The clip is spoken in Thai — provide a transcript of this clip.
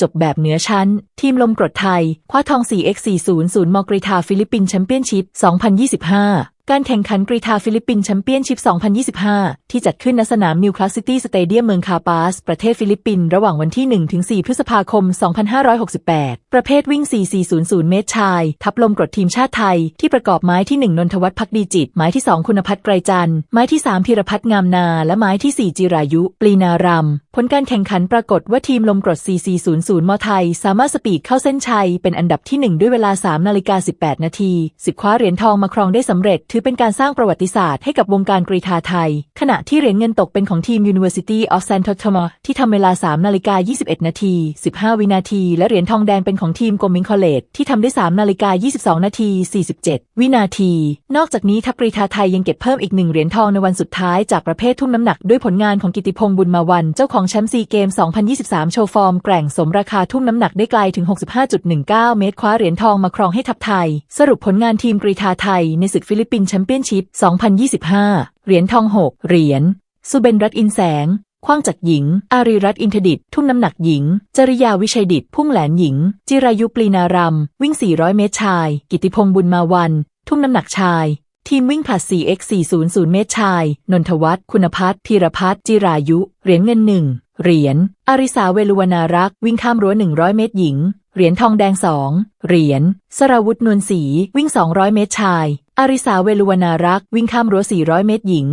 จบแบบเหนือชั้น ทีมลมกรดไทย คว้าทอง 4x400 มอกรีธาฟิลิปปินส์แชมเปี้ยนชิพ 2025 การแข่งขันกรีธาฟิลิปปินส์แชมเปี้ยนชิพ 2025 ที่จัดขึ้นณสนามนิวคลาสซิตี้สเตเดียมเมืองคาปาส ประเทศฟิลิปปินส์ระหว่างวันที่ 1-4 พฤษภาคม 2568 ประเภทวิ่ง 4400 เมตรชาย ทัพลมกรดทีมชาติไทย ที่ประกอบไม้ที่ 1 นนทวัฒน์พักดีจิต ไม้ที่ 2 คุณพัฒน์ไกรจันทร์ ไม้ที่3พิรพัฒน์งามนา และไม้ที่ 4 จิรายุปลีนารำผลการแข่งขันปรากฏว่าทีมลมกรด 4400 มอไทย สามารถสปีดเข้าเส้นชัยเป็นอันดับที่ 1 ด้วยเวลา3นาฬิกา18 นาทีสิบคว้าเหรียญทองมาครองได้สำเร็จถือเป็นการสร้างประวัติศาสตร์ให้กับวงการกรีฑาไทย ขณะที่เหรียญเงินตกเป็นของทีม University of Santo Tomas ที่ทำเวลา 3 นาฬิกา 21 นาที 15 วินาที และเหรียญทองแดงเป็นของทีมโกมิงคอเลจที่ทำได้ 3 นาฬิกา 22 นาที 47 วินาที นอกจากนี้ทัพกรีฑาไทยยังเก็บเพิ่มอีกหนึ่งเหรียญทองในวันสุดท้ายจากประเภททุ่มน้ำหนักด้วยผลงานของกิติพงษ์บุญมาวัน เจ้าของแชมป์ซีเกม 2023 โชว์ฟอร์มแกร่งสมราคาทุ่มน้ำหนักได้ไกลถึง 65.19 เมตรคว้าเหรียญทองมาครองให้ทัพไทย สรุปผลงานทีมกรีฑาไทยในศึกฟิลิปปินส์แชมเปี้ยนชิพ 2025 เหรียญทอง 6 เหรียญ สุเบนรัตอินแสง คว้างจากหญิง อารีรัตอินทดิต ทุ่มน้ำหนักหญิง จริยาวิชัยดิต พุ่งแหลนหญิง จิรายุปลีนารำวิ่ง 400 เมตรชาย กิติพงษ์บุญมาวัน ทุ่มน้ำหนักชาย ทีมวิ่งผลัด 4x400 เมตรชาย นนทวัฒน์ คุณพัฒน์พีรพัฒน์จิรายุ เหรียญเงินหนึ่ง เหรียญ อาริสาเวลุวนารักษ์วิ่งข้ามรั้ว 100 เมตรหญิงเหรียญทองแดง2เหรียญ สราวุธนวลศรีวิ่ง 200 เมตรชาย อาริสาเวลุวนารักษ์วิ่งข้ามรั้ว400 เมตรหญิง